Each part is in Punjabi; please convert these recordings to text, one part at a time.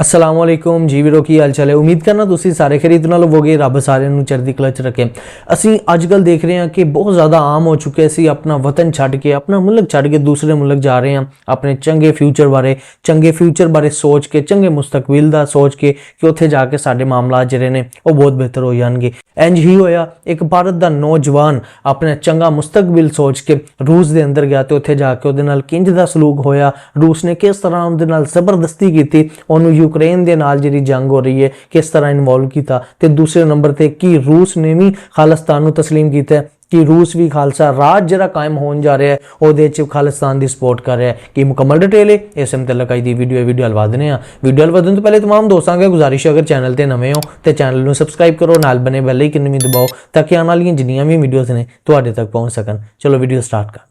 ਅਸਲਾਮ ਅਲੈਕੁਮ ਜੀ ਵੀਰੋ, ਕੀ ਹਾਲ ਚਾਲ ਹੈ? ਉਮੀਦ ਕਰਨਾ ਤੁਸੀਂ ਸਾਰੇ ਖਰੀਦ ਨਾਲ ਹੋਵੋਗੇ, ਰੱਬ ਸਾਰਿਆਂ ਨੂੰ ਚੜ੍ਹਦੀ ਕਲਾ ਚ ਰੱਖੇ। ਅਸੀਂ ਅੱਜ ਕੱਲ ਦੇਖ ਰਹੇ ਹਾਂ ਕਿ ਬਹੁਤ ਜ਼ਿਆਦਾ ਆਮ ਹੋ ਚੁੱਕਿਆ ਸੀ ਆਪਣਾ ਵਤਨ ਛੱਡ ਕੇ, ਆਪਣਾ ਮੁਲਕ ਛੱਡ ਕੇ ਦੂਸਰੇ ਮੁਲਕ ਜਾ ਰਹੇ ਹਾਂ, ਆਪਣੇ ਚੰਗੇ ਫਿਊਚਰ ਬਾਰੇ, ਚੰਗੇ ਫਿਊਚਰ ਬਾਰੇ ਸੋਚ ਕੇ, ਚੰਗੇ ਮੁਸਤਕਬਲ ਦਾ ਸੋਚ ਕੇ ਕਿ ਉੱਥੇ ਜਾ ਕੇ ਸਾਡੇ ਮਾਮਲਾ ਜਿਹੜੇ ਨੇ, ਉਹ ਬਹੁਤ ਬਿਹਤਰ ਹੋ ਜਾਣਗੇ। ਇੰਜ ਹੀ ਹੋਇਆ, ਇੱਕ ਭਾਰਤ ਦਾ ਨੌਜਵਾਨ ਆਪਣਾ ਚੰਗਾ ਮੁਸਤਕਬਲ ਸੋਚ ਕੇ ਰੂਸ ਦੇ ਅੰਦਰ ਗਿਆ ਤੇ ਉੱਥੇ ਜਾ ਕੇ ਉਹਦੇ ਨਾਲ ਕਿੰਜ ਦਾ ਸਲੂਕ ਹੋਇਆ, ਰੂਸ ਨੇ ਕਿਸ ਤਰ੍ਹਾਂ ਉਹਦੇ ਨਾਲ ਜ਼ਬਰਦਸਤੀ ਕੀਤੀ, ਉਹਨੂੰ ਯੂਕਰੇਨ ਦੇ ਨਾਲ ਜਿਹੜੀ ਜੰਗ ਹੋ ਰਹੀ ਹੈ ਕਿਸ ਤਰ੍ਹਾਂ ਇਨਵੋਲਵ ਕੀਤਾ ਤੇ ਦੂਸਰੇ ਨੰਬਰ ਤੇ ਕੀ ਰੂਸ ਨੇ ਵੀ ਖਾਲਿਸਤਾਨ ਨੂੰ تسلیم ਕੀਤਾ ਹੈ ਕਿ ਰੂਸ ਵੀ ਖਾਲਸਾ ਰਾਜ ਜਿਹੜਾ ਕਾਇਮ ਹੋਣ ਜਾ ਰਿਹਾ ਹੈ ਉਹਦੇ ਚ ਖਾਲਿਸਤਾਨ ਦੀ ਸਪੋਰਟ ਕਰ ਰਿਹਾ ਹੈ ਕਿ ਮੁਕੰਮਲ ਡਿਟੇਲ ਹੈ ਇਸ ਮੁਤਲਕ ਅੱਜ ਦੀ ਵੀਡੀਓ ਹੈ ਵੀਡੀਓ ਹਲਵਾ ਦਿੰਦੇ ਆ ਵੀਡੀਓ ਹਲਵਾ ਦੇਣ ਤੋਂ ਪਹਿਲੇ तमाम ਦੋਸਤਾਂ ਅੱਗੇ ਗੁਜ਼ਾਰਿਸ਼ ਹੈ ਅਗਰ ਚੈਨਲ ਤੇ ਨਵੇਂ ਹੋ ਤੇ ਚੈਨਲ ਨੂੰ ਸਬਸਕ੍ਰਾਈਬ ਕਰੋ ਨਾਲ ਬਨੇ ਬੈਲ ਆਈਕਨ ਵੀ ਦਬਾਓ ਤਾਂ ਕਿ ਆਉਣ ਵਾਲੀਆਂ ਜਿੰਨੀਆਂ ਵੀ ਵੀਡੀਓਜ਼ ਨੇ ਤੁਹਾਡੇ ਤੱਕ ਪਹੁੰਚ ਸਕਣ ਚਲੋ ਵੀਡੀਓ ਸਟਾਰਟ ਕਰ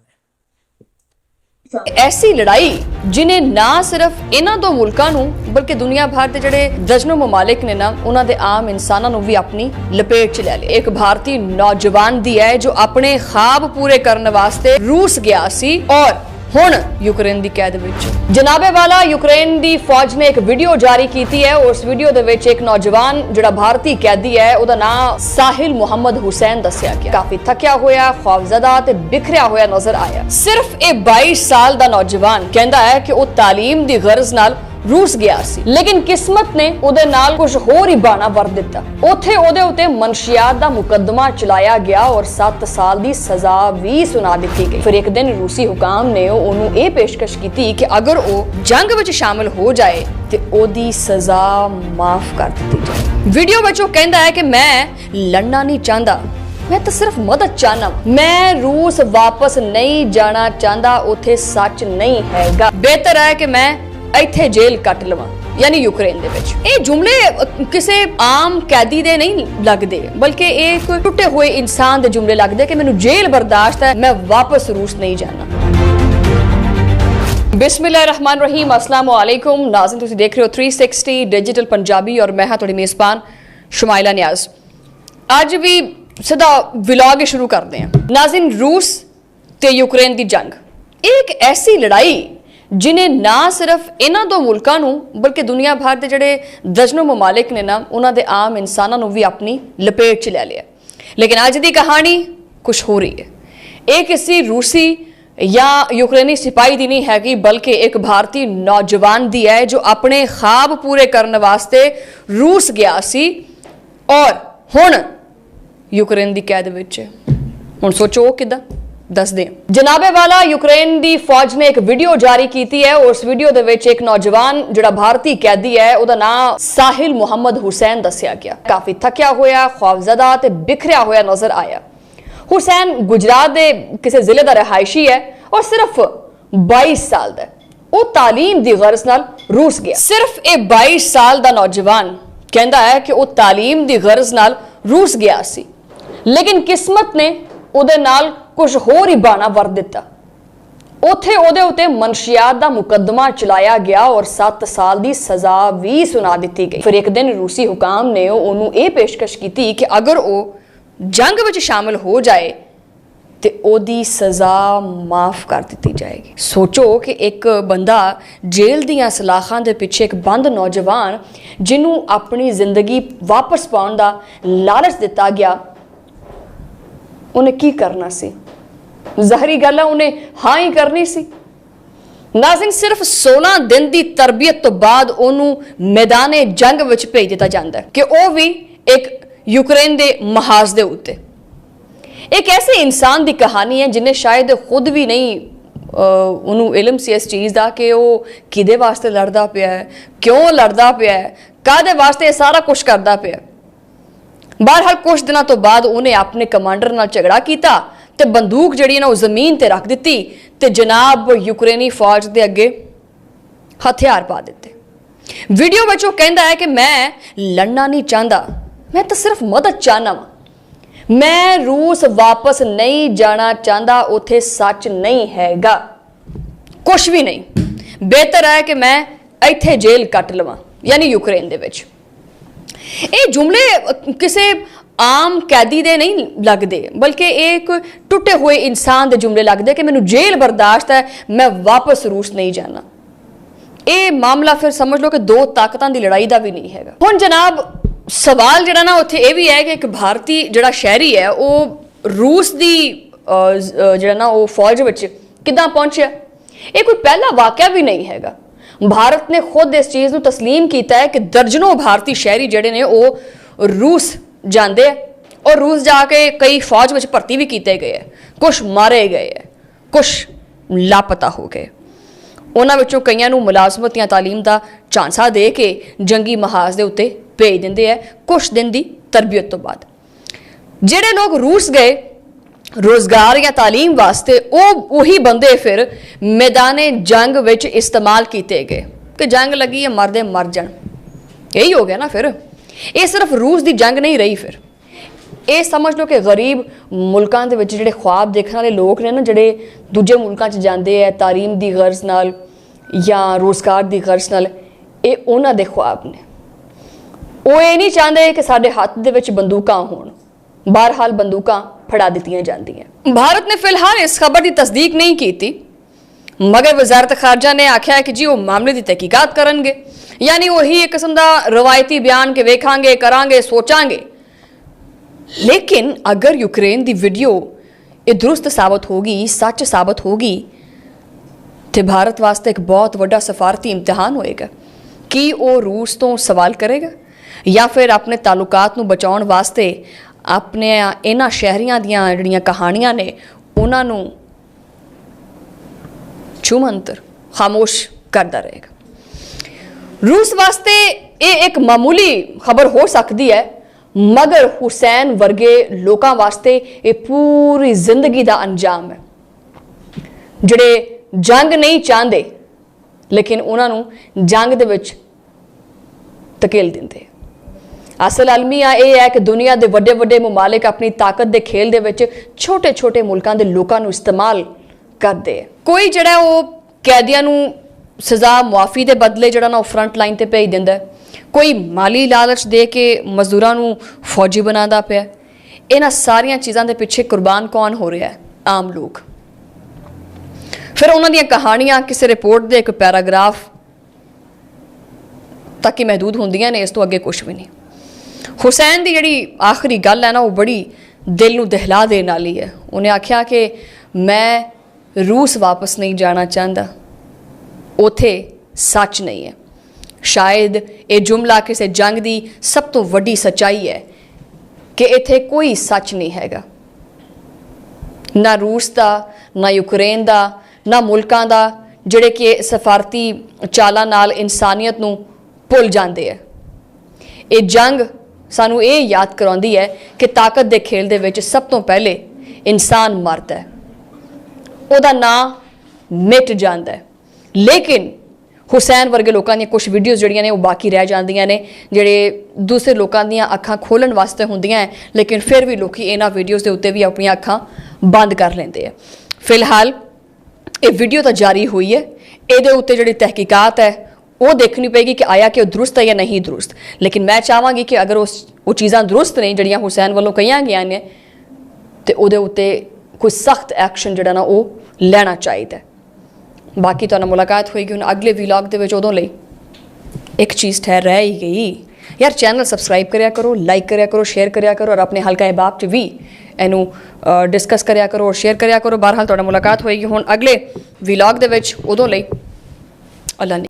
ਐਸੀ ਲੜਾਈ ਜਿਨੇ ਨਾ ਸਿਰਫ ਇਹਨਾਂ ਦੋ ਮੁਲਕਾਂ ਨੂੰ ਬਲਕਿ ਦੁਨੀਆ ਭਰ ਦੇ ਜਿਹੜੇ ਦਰਜਨੋਂ ਮਮਾਲਿਕ ਨੇ ਨਾ ਉਹਨਾਂ ਦੇ ਆਮ ਇਨਸਾਨਾਂ ਨੂੰ ਵੀ ਆਪਣੀ ਲਪੇਟ 'ਚ ਲੈ ਲਿਆ ਇੱਕ ਭਾਰਤੀ ਨੌਜਵਾਨ ਦੀ ਹੈ ਜੋ ਆਪਣੇ ਖਾਬ ਪੂਰੇ ਕਰਨ ਵਾਸਤੇ ਰੂਸ ਗਿਆ ਸੀ ਔਰ ਹੁਣ ਯੂਕਰੇਨ ਦੀ ਕੈਦ ਵਿੱਚ। ਜਨਾਬੇ ਵਾਲਾ ਯੂਕਰੇਨ ਦੀ ਫੌਜ ਨੇ ਇੱਕ ਵੀਡੀਓ ਜਾਰੀ ਕੀਤੀ ਹੈ। ਉਸ ਵੀਡੀਓ ਦੇ ਵਿੱਚ ਇੱਕ ਨੌਜਵਾਨ ਜਿਹੜਾ ਭਾਰਤੀ ਕੈਦੀ ਹੈ, ਉਹਦਾ ਨਾਮ ਸਾਹਿਲ ਮੁਹੰਮਦ ਹੁਸੈਨ ਦੱਸਿਆ ਗਿਆ। ਕਾਫੀ ਥੱਕਿਆ ਹੋਇਆ, ਖੌਫਜ਼ਦਾ ਤੇ ਬਿਖਰਿਆ ਹੋਇਆ ਨਜ਼ਰ ਆਇਆ। ਸਿਰਫ ਇਹ 22 ਸਾਲ ਦਾ ਨੌਜਵਾਨ ਕਹਿੰਦਾ ਹੈ ਕਿ ਉਹ ਤਾਲੀਮ ਦੀ ਗਰਜ਼ ਨਾਲ ਰੂਸ ਗਿਆ ਸੀ। ਲੇਕਿਨ ਕਿਸਮਤ ਨੇ ਉਹਦੇ ਨਾਲ ਕੁਝ ਹੋਰ ਹੀ ਬਾਣਾ ਵਰ ਦਿੱਤਾ। ਉੱਥੇ ਉਹਦੇ ਉੱਤੇ ਮਨਸ਼ੀਆਤ ਦਾ ਮੁਕੱਦਮਾ ਚਲਾਇਆ ਗਿਆ ਔਰ 7 ਸਾਲ ਦੀ ਸਜ਼ਾ ਵੀ ਸੁਣਾ ਦਿੱਤੀ ਗਈ। ਫਿਰ ਇੱਕ ਦਿਨ ਰੂਸੀ ਹੁਕਾਮ ਨੇ ਉਹਨੂੰ ਇਹ ਪੇਸ਼ਕਸ਼ ਕੀਤੀ ਕਿ ਅਗਰ ਉਹ ਜੰਗ ਵਿੱਚ ਸ਼ਾਮਿਲ ਹੋ ਜਾਏ ਤੇ ਉਹਦੀ ਸਜ਼ਾ ਮਾਫ ਕਰ ਦਿੱਤੀ ਜਾਏ। ਵੀਡੀਓ ਵਿੱਚ ਉਹ ਕਹਿੰਦਾ ਹੈ ਕਿ ਮੈਂ ਲੜਨਾ ਨਹੀਂ ਚਾਹੁੰਦਾ। ਮੈਂ ਤਾਂ ਸਿਰਫ ਮਦਦ ਚਾਹਨਾ ਮੈਂ ਰੂਸ ਵਾਪਸ ਨਹੀਂ ਜਾਣਾ ਚਾਹੁੰਦਾ। ਉੱਥੇ ਸੱਚ ਨਹੀਂ ਹੈਗਾ। ਬਿਹਤਰ ਹੈ ਕਿ ਮੈਂ ਇੱਥੇ ਜੇਲ੍ਹ ਕੱਟ ਲਵਾਂ, ਯਾਨੀ ਯੂਕਰੇਨ ਦੇ ਵਿੱਚ। ਇਹ ਜੁਮਲੇ ਕਿਸੇ ਆਮ ਕੈਦੀ ਦੇ ਨਹੀਂ ਲੱਗਦੇ, ਬਲਕਿ ਇਹ ਕੋਈ ਟੁੱਟੇ ਹੋਏ ਇਨਸਾਨ ਦੇ ਜੁਮਲੇ ਲੱਗਦੇ ਕਿ ਮੈਨੂੰ ਜੇਲ੍ਹ ਬਰਦਾਸ਼ਤ ਹੈ, ਮੈਂ ਵਾਪਸ ਰੂਸ ਨਹੀਂ ਜਾਣਾ। ਬਿਸਮਿਲ੍ਲਾਹਿਰਰਹਿਮਾਨਿਰਰਹੀਮ ਅਸਲਾਮੁ ਅਲੈਕੁਮ। ਨਾਜ਼ਰੀਨ, ਤੁਸੀਂ ਦੇਖ ਰਹੇ ਹੋ 360 ਡਿਜੀਟਲ ਪੰਜਾਬੀ ਔਰ ਮੈਂ ਹਾਂ ਤੁਹਾਡੀ ਮੇਜ਼ਬਾਨ ਸ਼ਮਾਇਲਾ ਨਿਆਜ਼। ਅੱਜ ਵੀ ਸਿੱਧਾ ਵਲੌਗ ਸ਼ੁਰੂ ਕਰਦੇ ਹਾਂ। ਨਾਜ਼ਰੀਨ, ਰੂਸ ਤੇ ਯੂਕਰੇਨ ਦੀ ਜੰਗ। ਇਹ ਇੱਕ ਐਸੀ ਲੜਾਈ ਜਿਨੇ ਨਾ ਸਿਰਫ ਇਹਨਾਂ ਦੋ ਮੁਲਕਾਂ ਨੂੰ, ਬਲਕਿ ਦੁਨੀਆ ਭਰ ਦੇ ਜਿਹੜੇ ਦਰਜਨੋਂ ਮਮਾਲਿਕ ਨੇ ਨਾ, ਉਹਨਾਂ ਦੇ ਆਮ ਇਨਸਾਨਾਂ ਨੂੰ ਵੀ ਆਪਣੀ ਲਪੇਟ 'ਚ ਲੈ ਲਿਆ। ਲੇਕਿਨ ਅੱਜ ਦੀ ਕਹਾਣੀ ਕੁਝ ਹੋ ਰਹੀ ਹੈ। ਇਹ ਕਿਸੇ ਰੂਸੀ ਜਾਂ ਯੂਕਰੇਨੀ ਸਿਪਾਹੀ ਦੀ ਨਹੀਂ ਹੈਗੀ, ਬਲਕਿ ਇੱਕ ਭਾਰਤੀ ਨੌਜਵਾਨ ਦੀ ਹੈ, ਜੋ ਆਪਣੇ ਖਾਬ ਪੂਰੇ ਕਰਨ ਵਾਸਤੇ ਰੂਸ ਗਿਆ ਸੀ। ਔਰ ਹੁਣ ਯੂਕਰੇਨ ਦੀ ਕੈਦ ਵਿੱਚ ਹੈ। ਹੁਣ ਸੋਚੋ ਉਹ ਕਿਦਾਂ? ਦੱਸਦੇ ਹਾਂ ਜਨਾਬੇ ਵਾਲਾ ਯੂਕਰੇਨ ਦੀ ਫੌਜ ਨੇ ਇੱਕ ਵੀਡੀਓ ਜਾਰੀ ਕੀਤੀ ਹੈ। ਉਸ ਵੀਡੀਓ ਦੇ ਵਿੱਚ ਇੱਕ ਨੌਜਵਾਨ ਜਿਹੜਾ ਭਾਰਤੀ ਕੈਦੀ ਹੈ, ਉਹਦਾ ਨਾਮ ਸਾਹਿਲ ਮੁਹੰਮਦ ਹੁਸੈਨ ਦੱਸਿਆ ਗਿਆ। ਕਾਫੀ ਥੱਕਿਆ ਹੋਇਆ ਖੌਫਜ਼ਦਾ ਤੇ ਬਿਖਰਿਆ ਹੋਇਆ ਨਜ਼ਰ ਆਇਆ। ਹੁਸੈਨ ਗੁਜਰਾਤ ਦੇ ਕਿਸੇ ਜ਼ਿਲ੍ਹੇ ਦਾ ਰਹਾਇਸ਼ੀ ਹੈ ਔਰ ਸਿਰਫ 22 ਸਾਲ ਦਾ ਉਹ ਤਾਲੀਮ ਦੀ ਗਰਜ਼ ਨਾਲ ਰੂਸ ਗਿਆ। ਸਿਰਫ ਇਹ 22 ਸਾਲ ਦਾ ਨੌਜਵਾਨ ਕਹਿੰਦਾ ਹੈ ਕਿ ਉਹ ਤਾਲੀਮ ਦੀ ਗਰਜ਼ ਨਾਲ ਰੂਸ ਗਿਆ ਸੀ। ਲੇਕਿਨ ਕਿਸਮਤ ਨੇ ਉਹਦੇ ਨਾਲ ਕੁਝ ਹੋਰ ਹੀ ਬਾਣਾ ਵਰ ਦਿੱਤਾ। ਉੱਥੇ ਉਹਦੇ ਉੱਤੇ ਮਨਸ਼ੀਆਤ ਦਾ ਮੁਕੱਦਮਾ ਚਲਾਇਆ ਗਿਆ ਔਰ 7 ਸਾਲ ਦੀ ਸਜ਼ਾ ਵੀ ਸੁਣਾ ਦਿੱਤੀ ਗਈ। ਫਿਰ ਇੱਕ ਦਿਨ ਰੂਸੀ ਹੁਕਾਮ ਨੇ ਉਹਨੂੰ ਇਹ ਪੇਸ਼ਕਸ਼ ਕੀਤੀ ਕਿ ਅਗਰ ਉਹ ਜੰਗ ਵਿੱਚ ਸ਼ਾਮਿਲ ਹੋ ਜਾਏ, ਤੇ ਉਹਦੀ ਸਜ਼ਾ ਮਾਫ ਕਰ ਦਿੱਤੀ ਜਾਏਗੀ। ਸੋਚੋ ਕਿ ਇੱਕ ਬੰਦਾ ਜੇਲ੍ਹ ਦੀਆਂ ਸਲਾਖਾਂ ਦੇ ਪਿੱਛੇ ਇੱਕ ਬੰਦ ਨੌਜਵਾਨ, ਜਿਹਨੂੰ ਆਪਣੀ ਜ਼ਿੰਦਗੀ ਵਾਪਸ ਪਾਉਣ ਦਾ ਲਾਲਚ ਦਿੱਤਾ ਗਿਆ ਉਹਨੇ ਕੀ ਕਰਨਾ ਸੀ? ਜ਼ਾਹਰੀ ਗੱਲ ਹੈ ਉਹਨੇ ਹਾਂ ਹੀ ਕਰਨੀ ਸੀ। ਨਾਜ਼ਿੰਗ ਸਿਰਫ 16 ਦਿਨ ਦੀ ਤਰਬੀਅਤ ਤੋਂ ਬਾਅਦ ਉਹਨੂੰ ਮੈਦਾਨੇ ਜੰਗ ਵਿੱਚ ਭੇਜ ਦਿੱਤਾ ਜਾਂਦਾ ਕਿ ਉਹ ਵੀ ਇੱਕ ਯੂਕਰੇਨ ਦੇ ਮਹਾਜ਼ ਦੇ ਉੱਤੇ। ਇੱਕ ਐਸੇ ਇਨਸਾਨ ਦੀ ਕਹਾਣੀ ਹੈ ਜਿਨੇ ਸ਼ਾਇਦ ਖੁਦ ਵੀ ਨਹੀਂ ਉਹਨੂੰ ਇਲਮ ਸੀ ਇਸ ਚੀਜ਼ ਦਾ ਕਿ ਉਹ ਕਿਹਦੇ ਵਾਸਤੇ ਲੜਦਾ ਪਿਆ ਹੈ, ਕਿਉਂ ਲੜਦਾ ਪਿਆ ਹੈ, ਕਾਹਦੇ ਵਾਸਤੇ ਇਹ ਸਾਰਾ ਕੁਝ ਕਰਦਾ ਪਿਆ ਬਹਰਹਾਲ ਕੁਝ ਦਿਨਾਂ ਤੋਂ ਬਾਅਦ ਉਹਨੇ ਆਪਣੇ ਕਮਾਂਡਰ ਨਾਲ ਝਗੜਾ ਕੀਤਾ ਤੇ ਬੰਦੂਕ ਜਿਹੜੀ ਹੈ ਨਾ ਉਹ ਜ਼ਮੀਨ ਤੇ ਰੱਖ ਦਿੱਤੀ ਤੇ ਜਨਾਬ ਯੂਕਰੇਨੀ ਫੌਜ ਦੇ ਅੱਗੇ ਹਥਿਆਰ ਪਾ ਦਿੱਤੇ ਵੀਡੀਓ ਵਿੱਚ ਉਹ ਕਹਿੰਦਾ ਹੈ ਕਿ ਮੈਂ ਲੜਨਾ ਨਹੀਂ ਚਾਹੁੰਦਾ ਮੈਂ ਤਾਂ ਸਿਰਫ ਮਦਦ ਚਾਹਨਾ ਵਾਂ ਮੈਂ ਰੂਸ ਵਾਪਸ ਨਹੀਂ ਜਾਣਾ ਚਾਹੁੰਦਾ ਉੱਥੇ ਸੱਚ ਨਹੀਂ ਹੈਗਾ ਕੁਝ ਵੀ ਨਹੀਂ ਬਿਹਤਰ ਹੈ ਕਿ ਮੈਂ ਇੱਥੇ ਜੇਲ੍ਹ ਕੱਟ ਲਵਾਂ ਯਾਨੀ ਯੂਕਰੇਨ ਦੇ ਵਿੱਚ ਇਹ ਜੁਮਲੇ ਕਿਸੇ ਆਮ ਕੈਦੀ ਦੇ ਨਹੀਂ ਲੱਗਦੇ, ਬਲਕਿ ਇਹ ਇੱਕ ਟੁੱਟੇ ਹੋਏ ਇਨਸਾਨ ਦੇ ਜੁਮਲੇ ਲੱਗਦੇ ਕਿ ਮੈਨੂੰ ਜੇਲ੍ਹ ਬਰਦਾਸ਼ਤ ਹੈ, ਮੈਂ ਵਾਪਸ ਰੂਸ ਨਹੀਂ ਜਾਣਾ। ਇਹ ਮਾਮਲਾ ਫਿਰ ਸਮਝ ਲਓ ਕਿ ਦੋ ਤਾਕਤਾਂ ਦੀ ਲੜਾਈ ਦਾ ਵੀ ਨਹੀਂ ਹੈਗਾ। ਹੁਣ ਜਨਾਬ, ਸਵਾਲ ਜਿਹੜਾ ਨਾ ਉੱਥੇ ਇਹ ਵੀ ਹੈ ਕਿ ਇੱਕ ਭਾਰਤੀ ਜਿਹੜਾ ਸ਼ਹਿਰੀ ਹੈ, ਉਹ ਰੂਸ ਦੀ ਜਿਹੜਾ ਨਾ ਉਹ ਫੌਜ ਵਿੱਚ ਕਿੱਦਾਂ ਪਹੁੰਚਿਆ? ਇਹ ਕੋਈ ਪਹਿਲਾ ਵਾਕਿਆ ਵੀ ਨਹੀਂ ਹੈਗਾ। ਭਾਰਤ ਨੇ ਖੁਦ ਇਸ ਚੀਜ਼ ਨੂੰ تسلیم ਕੀਤਾ ਹੈ ਕਿ ਦਰਜਨੋਂ ਭਾਰਤੀ ਸ਼ਹਿਰੀ ਜਿਹੜੇ ਨੇ ਉਹ ਰੂਸ ਜਾਂਦੇ ਆ ਔਰ ਰੂਸ ਜਾ ਕੇ ਕਈ ਫੌਜ ਵਿੱਚ ਭਰਤੀ ਵੀ ਕੀਤੇ ਗਏ ਆ ਕੁਝ ਮਾਰੇ ਗਏ ਆ ਕੁਝ ਲਾਪਤਾ ਹੋ ਗਏ ਉਹਨਾਂ ਵਿੱਚੋਂ ਕਈਆਂ ਨੂੰ ਮੁਲਾਜ਼ਮਤ ਜਾਂ ਤਾਲੀਮ ਦਾ ਝਾਂਸਾ ਦੇ ਕੇ ਜੰਗੀ ਮਹਾਜ਼ ਦੇ ਉੱਤੇ ਭੇਜ ਦਿੰਦੇ ਆ ਕੁਝ ਦਿਨ ਦੀ ਤਰਬੀਅਤ ਤੋਂ ਬਾਅਦ ਜਿਹੜੇ ਲੋਕ ਰੂਸ ਗਏ ਰੋਜ਼ਗਾਰ ਜਾਂ ਤਾਲੀਮ ਵਾਸਤੇ ਉਹ ਉਹੀ ਬੰਦੇ ਫਿਰ ਮੈਦਾਨੇ ਜੰਗ ਵਿੱਚ ਇਸਤੇਮਾਲ ਕੀਤੇ ਗਏ। ਕਿ ਜੰਗ ਲੱਗੀ ਹੈ, ਮਰਦੇ ਮਰ ਜਾਣ। ਇਹੀ ਹੋ ਗਿਆ ਨਾ ਫਿਰ। ਇਹ ਸਿਰਫ ਰੂਸ ਦੀ ਜੰਗ ਨਹੀਂ ਰਹੀ ਫਿਰ। ਇਹ ਸਮਝ ਲਓ ਕਿ ਗਰੀਬ ਮੁਲਕਾਂ ਦੇ ਵਿੱਚ ਜਿਹੜੇ ਖੁਆਬ ਦੇਖਣ ਵਾਲੇ ਲੋਕ ਨੇ ਨਾ, ਜਿਹੜੇ ਦੂਜੇ ਮੁਲਕਾਂ 'ਚ ਜਾਂਦੇ ਆ, ਤਾਲੀਮ ਦੀ ਗਰਜ਼ ਨਾਲ ਜਾਂ ਰੋਜ਼ਗਾਰ ਦੀ ਗਰਜ਼ ਨਾਲ, ਇਹ ਉਹਨਾਂ ਦੇ ਖੁਆਬ ਨੇ। ਉਹ ਇਹ ਨਹੀਂ ਚਾਹੁੰਦੇ ਕਿ ਸਾਡੇ ਹੱਥ ਦੇ ਵਿੱਚ ਬੰਦੂਕਾਂ ਹੋਣ। ਬਾਹਰਹਾਲ ਬੰਦੂਕਾਂ ਫੜਾ ਦਿੱਤੀਆਂ ਜਾਂਦੀਆਂ। ਭਾਰਤ ਨੇ ਫਿਲਹਾਲ ਇਸ ਖਬਰ ਦੀ ਤਸਦੀਕ ਨਹੀਂ ਕੀਤੀ। ਮਗਰ ਵਜ਼ਾਰਤ ਖਾਰਜਾ ਨੇ ਆਖਿਆ ਹੈ ਕਿ ਜੀ ਉਹ ਮਾਮਲੇ ਦੀ ਤਹਿਕੀਕਾਤ ਕਰਨਗੇ। ਯਾਨੀ ਉਹੀ ਇੱਕ ਕਿਸਮ ਦਾ ਰਵਾਇਤੀ ਬਿਆਨ ਕਿ ਵੇਖਾਂਗੇ, ਕਰਾਂਗੇ, ਸੋਚਾਂਗੇ। ਲੇਕਿਨ ਅਗਰ ਯੂਕਰੇਨ ਦੀ ਵੀਡੀਓ ਇਹ ਦਰੁਸਤ ਸਾਬਤ ਹੋਗੀ ਸੱਚ ਸਾਬਤ ਹੋਗੀ ਤੇ ਭਾਰਤ ਵਾਸਤੇ ਇੱਕ ਬਹੁਤ ਵੱਡਾ ਸਫਾਰਤੀ ਇਮਤਿਹਾਨ ਹੋਏਗਾ, ਕੀ ਉਹ ਰੂਸ ਤੋਂ ਸਵਾਲ ਕਰੇਗਾ? ਜਾਂ ਫਿਰ ਆਪਣੇ ਤਾਲੁਕਾਤ ਨੂੰ ਬਚਾਉਣ ਵਾਸਤੇ ਆਪਣੇ ਇਹਨਾਂ ਸ਼ਹਿਰੀਆਂ ਦੀਆਂ ਜਿਹੜੀਆਂ ਕਹਾਣੀਆਂ ਨੇ, ਉਹਨਾਂ ਨੂੰ ਛੂਮੰਤਰ, ਖਾਮੋਸ਼ ਕਰਦਾ ਰਹੇਗਾ। ਰੂਸ ਵਾਸਤੇ ਇਹ ਇੱਕ ਮਾਮੂਲੀ ਖਬਰ ਹੋ ਸਕਦੀ ਹੈ, ਮਗਰ ਹੁਸੈਨ ਵਰਗੇ ਲੋਕਾਂ ਵਾਸਤੇ ਇਹ ਪੂਰੀ ਜ਼ਿੰਦਗੀ ਦਾ ਅੰਜਾਮ ਹੈ। ਜਿਹੜੇ ਜੰਗ ਨਹੀਂ ਚਾਹੁੰਦੇ, ਲੇਕਿਨ ਉਹਨਾਂ ਨੂੰ ਜੰਗ ਦੇ ਵਿੱਚ ਧਕੇਲ ਦਿੰਦੇ ਅਸਲ ਅਲਮੀਆ ਇਹ ਹੈ ਕਿ ਦੁਨੀਆ ਦੇ ਵੱਡੇ ਵੱਡੇ ਮਮਾਲਿਕ ਆਪਣੀ ਤਾਕਤ ਦੇ ਖੇਲ ਦੇ ਵਿੱਚ ਛੋਟੇ ਛੋਟੇ ਮੁਲਕਾਂ ਦੇ ਲੋਕਾਂ ਨੂੰ ਇਸਤੇਮਾਲ ਕਰਦੇ ਕੋਈ ਜਿਹੜਾ ਉਹ ਕੈਦੀਆਂ ਨੂੰ ਸਜ਼ਾ ਮੁਆਫੀ ਦੇ ਬਦਲੇ ਜਿਹੜਾ ਨਾ ਉਹ ਫਰੰਟ ਲਾਈਨ ਤੇ ਭੇਜ ਦਿੰਦਾ ਕੋਈ ਮਾਲੀ ਲਾਲਚ ਦੇ ਕੇ ਮਜ਼ਦੂਰਾਂ ਨੂੰ ਫੌਜੀ ਬਣਾਉਂਦਾ ਪਿਆ ਇਹਨਾਂ ਸਾਰੀਆਂ ਚੀਜ਼ਾਂ ਦੇ ਪਿੱਛੇ ਕੁਰਬਾਨ ਕੌਣ ਹੋ ਰਿਹਾ ਹੈ? ਆਮ ਲੋਕ। ਫਿਰ ਉਹਨਾਂ ਦੀਆਂ ਕਹਾਣੀਆਂ, ਕਿਸੇ ਰਿਪੋਰਟ ਦੇ ਇੱਕ ਪੈਰਾਗ੍ਰਾਫ ਤੱਕ ਹੀ ਮਹਦੂਦ ਹੁੰਦੀਆਂ ਨੇ, ਇਸ ਤੋਂ ਅੱਗੇ ਕੁਝ ਵੀ ਨਹੀਂ। ਹੁਸੈਨ ਦੀ ਜਿਹੜੀ ਆਖਰੀ ਗੱਲ ਹੈ ਨਾ, ਉਹ ਬੜੀ ਦਿਲ ਨੂੰ ਦਹਿਲਾ ਦੇਣ ਵਾਲੀ ਹੈ। ਉਹਨੇ ਆਖਿਆ ਕਿ ਮੈਂ ਰੂਸ ਵਾਪਸ ਨਹੀਂ ਜਾਣਾ ਚਾਹੁੰਦਾ। ਉਥੇ ਸੱਚ ਨਹੀਂ ਹੈ। ਸ਼ਾਇਦ ਇਹ ਜੁਮਲਾ ਕਿਸੇ ਜੰਗ ਦੀ ਸਭ ਤੋਂ ਵੱਡੀ ਸਚਾਈ ਹੈ ਕਿ ਇੱਥੇ ਕੋਈ ਸੱਚ ਨਹੀਂ ਹੈਗਾ। ਨਾ ਰੂਸ ਦਾ, ਨਾ ਯੂਕਰੇਨ ਦਾ, ਨਾ ਮੁਲਕਾਂ ਦਾ, ਜਿਹੜੇ ਕਿ ਸਫਾਰਤੀ ਚਾਲਾਂ ਨਾਲ ਇਨਸਾਨੀਅਤ ਨੂੰ ਭੁੱਲ ਜਾਂਦੇ ਆ। ਇਹ ਜੰਗ ਸਾਨੂੰ ਇਹ ਯਾਦ ਕਰਾਉਂਦੀ ਹੈ ਕਿ ਤਾਕਤ ਦੇ ਖੇਲ ਦੇ ਵਿੱਚ ਸਭ ਤੋਂ ਪਹਿਲੇ ਇਨਸਾਨ ਮਰਦਾ ਹੈ। ਉਹਦਾ ਨਾਂ ਮਿਟ ਜਾਂਦਾ ਹੈ। ਲੇਕਿਨ ਹੁਸੈਨ ਵਰਗੇ ਲੋਕਾਂ ਦੀਆਂ ਕੁਝ ਵੀਡੀਓਜ਼ ਜਿਹੜੀਆਂ ਨੇ ਉਹ ਬਾਕੀ ਰਹਿ ਜਾਂਦੀਆਂ ਨੇ, ਜਿਹੜੇ ਦੂਸਰੇ ਲੋਕਾਂ ਦੀਆਂ ਅੱਖਾਂ ਖੋਲਣ ਵਾਸਤੇ ਹੁੰਦੀਆਂ ਹੈ, ਲੇਕਿਨ ਫਿਰ ਵੀ ਲੋਕੀ ਇਹਨਾਂ ਵੀਡੀਓਜ਼ ਦੇ ਉੱਤੇ ਵੀ ਆਪਣੀਆਂ ਅੱਖਾਂ ਬੰਦ ਕਰ ਲੈਂਦੇ ਆ ਫਿਲਹਾਲ ਇਹ ਵੀਡੀਓ ਤਾਂ ਜਾਰੀ ਹੋਈ ਹੈ। ਇਹਦੇ ਉੱਤੇ ਜਿਹੜੀ ਤਹਿਕੀਕਾਤ ਹੈ ਉਹ ਦੇਖਣੀ ਪਏਗੀ ਕਿ ਆਇਆ ਕਿ ਉਹ ਦਰੁਸਤ ਹੈ ਜਾਂ ਨਹੀਂ ਦਰੁਸਤ। ਲੇਕਿਨ ਮੈਂ ਚਾਹਾਂਗੀ ਕਿ ਅਗਰ ਉਸ ਉਹ ਚੀਜ਼ਾਂ ਦਰੁਸਤ ਨੇ, ਜਿਹੜੀਆਂ ਹੁਸੈਨ ਵੱਲੋਂ ਕਹੀਆਂ ਗਈਆਂ ਨੇ, ਤੇ ਉਹਦੇ ਉੱਤੇ ਕੋਈ ਸਖਤ ਐਕਸ਼ਨ ਜਿਹੜਾ ਨਾ ਉਹ ਲੈਣਾ ਚਾਹੀਦਾ ਬਾਕੀ ਤੁਹਾਨੂੰ ਮੁਲਾਕਾਤ ਹੋਏਗੀ ਹੁਣ ਅਗਲੇ ਵਲੌਗ ਦੇ ਵਿੱਚ ਉਦੋਂ ਲਈ। ਇੱਕ ਚੀਜ਼ ਠਹਿਰ ਰਹਿ ਹੀ ਗਈ। ਯਾਰ ਚੈਨਲ ਸਬਸਕ੍ਰਾਈਬ ਕਰਿਆ ਕਰੋ ਲਾਈਕ ਕਰਿਆ ਕਰੋ ਸ਼ੇਅਰ ਕਰਿਆ ਕਰੋ ਔਰ ਆਪਣੇ ਹਲਕਾ ਅਹਿਬਾਬ 'ਚ ਵੀ ਇਹਨੂੰ ਡਿਸਕਸ ਕਰਿਆ ਕਰੋ ਔਰ ਸ਼ੇਅਰ ਕਰਿਆ ਕਰੋ। ਬਹਰਹਾਲ ਤੁਹਾਡਾ ਮੁਲਾਕਾਤ ਹੋਏਗੀ ਹੁਣ ਅਗਲੇ ਵਲੌਗ ਦੇ ਵਿੱਚ ਉਦੋਂ ਲਈ। ਅੱਲਾ ਨੇ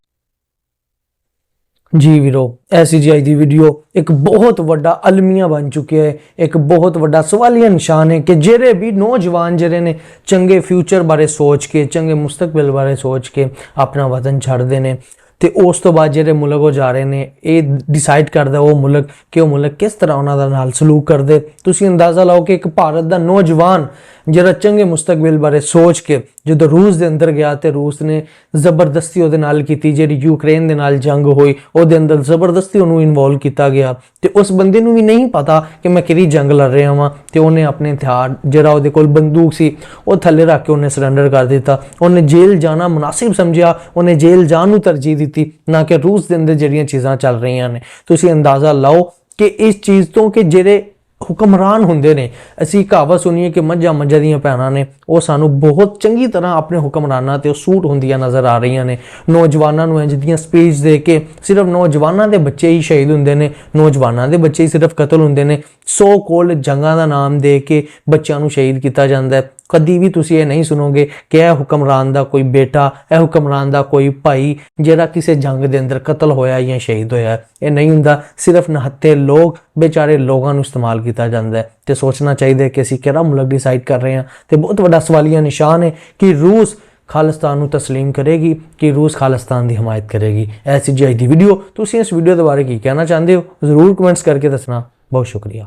ਜੀ ਵੀਰੋ ਐਸੀ ਜੀ ਅੱਜ ਦੀ ਵੀਡੀਓ ਇੱਕ ਬਹੁਤ ਵੱਡਾ ਅਲਮੀਆ ਬਣ ਚੁੱਕਿਆ ਹੈ। ਇੱਕ ਬਹੁਤ ਵੱਡਾ ਸਵਾਲੀਆ ਨਿਸ਼ਾਨ ਹੈ ਕਿ ਜਿਹੜੇ ਵੀ ਨੌਜਵਾਨ ਜਿਹੜੇ ਨੇ ਚੰਗੇ ਫਿਊਚਰ ਬਾਰੇ ਸੋਚ ਕੇ, ਚੰਗੇ ਮੁਸਤਕਬਲ ਬਾਰੇ ਸੋਚ ਕੇ ਆਪਣਾ ਵਤਨ ਛੱਡਦੇ ਨੇ ਤੇ ਉਸ ਤੋਂ ਬਾਅਦ ਜਿਹੜੇ ਮੁਲਕ ਉਹ ਜਾ ਰਹੇ ਨੇ, ਇਹ ਡਿਸਾਈਡ ਕਰਦਾ ਉਹ ਮੁਲਕ ਕਿ ਉਹ ਮੁਲਕ ਕਿਸ ਤਰ੍ਹਾਂ ਉਹਨਾਂ ਦਾ ਨਾਲ ਸਲੂਕ ਕਰਦੇ। ਤੁਸੀਂ ਅੰਦਾਜ਼ਾ ਲਾਓ ਕਿ ਇੱਕ ਭਾਰਤ ਦਾ ਨੌਜਵਾਨ ਜਿਹੜਾ ਚੰਗੇ ਮੁਸਤਕਬਲ ਬਾਰੇ ਸੋਚ ਕੇ, ਜਦੋਂ ਰੂਸ ਦੇ ਅੰਦਰ ਗਿਆ ਤੇ ਰੂਸ ਨੇ ਜ਼ਬਰਦਸਤੀ ਉਹਦੇ ਨਾਲ ਕੀਤੀ, ਜਿਹੜੀ ਯੂਕਰੇਨ ਦੇ ਨਾਲ ਜੰਗ ਹੋਈ, ਉਹਦੇ ਅੰਦਰ ਜ਼ਬਰਦਸਤੀ ਉਹਨੂੰ ਇਨਵੋਲਵ ਕੀਤਾ ਗਿਆ। ਤੇ ਉਸ ਬੰਦੇ ਨੂੰ ਵੀ ਨਹੀਂ ਪਤਾ ਕਿ ਮੈਂ ਕਿਹੜੀ ਜੰਗ ਲੜ ਰਿਹਾ ਹਾਂ ਤੇ ਉਹਨੇ ਆਪਣੇ ਹਥਿਆਰ, ਜਿਹੜਾ ਉਹਦੇ ਕੋਲ ਬੰਦੂਕ ਸੀ, ਉਹ ਥੱਲੇ ਰੱਖ ਕੇ ਉਹਨੇ ਸਰੈਂਡਰ ਕਰ ਦਿੱਤਾ। ਉਹਨੇ ਜੇਲ੍ਹ ਜਾਣਾ ਮੁਨਾਸਿਬ ਸਮਝਿਆ, ਉਹਨੇ ਜੇਲ੍ਹ ਜਾਣ ਨੂੰ ਤਰਜੀਹ ਦਿੱਤੀ, ਨਾ ਕਿ ਰੂਸ ਦੇ ਅੰਦਰ ਜਿਹੜੀਆਂ ਚੀਜ਼ਾਂ ਚੱਲ ਰਹੀਆਂ ਨੇ। ਤੁਸੀਂ ਅੰਦਾਜ਼ਾ ਲਾਓ ਕਿ ਇਸ ਚੀਜ਼ ਤੋਂ ਕਿ ਜਿਹੜੇ ਹੁਕਮਰਾਨ ਹੁੰਦੇ ਨੇ। ਅਸੀਂ ਕਹਾਵਾ ਸੁਣੀਏ ਕਿ ਮੱਝਾਂ ਮੱਝਾਂ ਦੀਆਂ ਭੈਣਾਂ ਨੇ। ਉਹ ਸਾਨੂੰ ਬਹੁਤ ਚੰਗੀ ਤਰ੍ਹਾਂ ਆਪਣੇ ਹੁਕਮਰਾਨਾਂ ਤੇ ਸੂਟ ਹੁੰਦੀਆਂ ਨਜ਼ਰ ਆ ਰਹੀਆਂ ਨੇ। ਨੌਜਵਾਨਾਂ ਨੂੰ ਇੰਜ ਦੀਆਂ ਸਪੀਚ ਦੇ ਕੇ ਸਿਰਫ ਨੌਜਵਾਨਾਂ ਦੇ ਬੱਚੇ ਹੀ ਸ਼ਹੀਦ ਹੁੰਦੇ ਨੇ। ਨੌਜਵਾਨਾਂ ਦੇ ਬੱਚੇ ਹੀ ਸਿਰਫ ਕਤਲ ਹੁੰਦੇ ਨੇ। ਸੋ ਕੋਲ ਜੰਗਾਂ ਦਾ ਨਾਮ ਦੇ ਕੇ ਬੱਚਿਆਂ ਨੂੰ ਸ਼ਹੀਦ ਕੀਤਾ ਜਾਂਦਾ ਹੈ। ਕਦੀ ਵੀ ਤੁਸੀਂ ਇਹ ਨਹੀਂ ਸੁਣੋਗੇ ਕਿ ਇਹ ਹੁਕਮਰਾਨ ਦਾ ਕੋਈ ਬੇਟਾ ਇਹ ਹੁਕਮਰਾਨ ਦਾ ਕੋਈ ਭਾਈ ਜਿਹੜਾ ਕਿਸੇ ਜੰਗ ਦੇ ਅੰਦਰ ਕਤਲ ਹੋਇਆ ਜਾਂ ਸ਼ਹੀਦ ਹੋਇਆ ਹੈ। ਇਹ ਨਹੀਂ ਹੁੰਦਾ ਸਿਰਫ ਨਹੱਤੇ ਲੋਕ ਬੇਚਾਰੇ ਲੋਕਾਂ ਨੂੰ ਇਸਤੇਮਾਲ ਕੀਤਾ ਜਾਂਦਾ ਹੈ ਤੇ ਸੋਚਣਾ ਚਾਹੀਦਾ ਹੈ ਕਿ ਅਸੀਂ ਕਿਹੜਾ ਮੁਲਕ ਡਿਸਾਈਡ ਕਰ ਰਹੇ ਹਾਂ ਤੇ ਬਹੁਤ ਵੱਡਾ ਸਵਾਲੀਆ ਨਿਸ਼ਾਨ ਹੈ ਕਿ ਰੂਸ ਖਾਲਿਸਤਾਨ ਨੂੰ تسلیم ਕਰੇਗੀ ਕਿ ਰੂਸ ਖਾਲਿਸਤਾਨ ਦੀ ਹਮਾਇਤ ਕਰੇਗੀ ਐਸੀ ਜੀ ਅੱਜ ਦੀ ਵੀਡੀਓ ਤੁਸੀਂ ਇਸ ਵੀਡੀਓ ਦੇ ਬਾਰੇ ਕੀ ਕਹਿਣਾ ਚਾਹੁੰਦੇ ਹੋ ਜ਼ਰੂਰ ਕਮੈਂਟਸ ਕਰਕੇ ਦੱਸਣਾ ਬਹੁਤ ਸ਼ੁਕਰੀਆ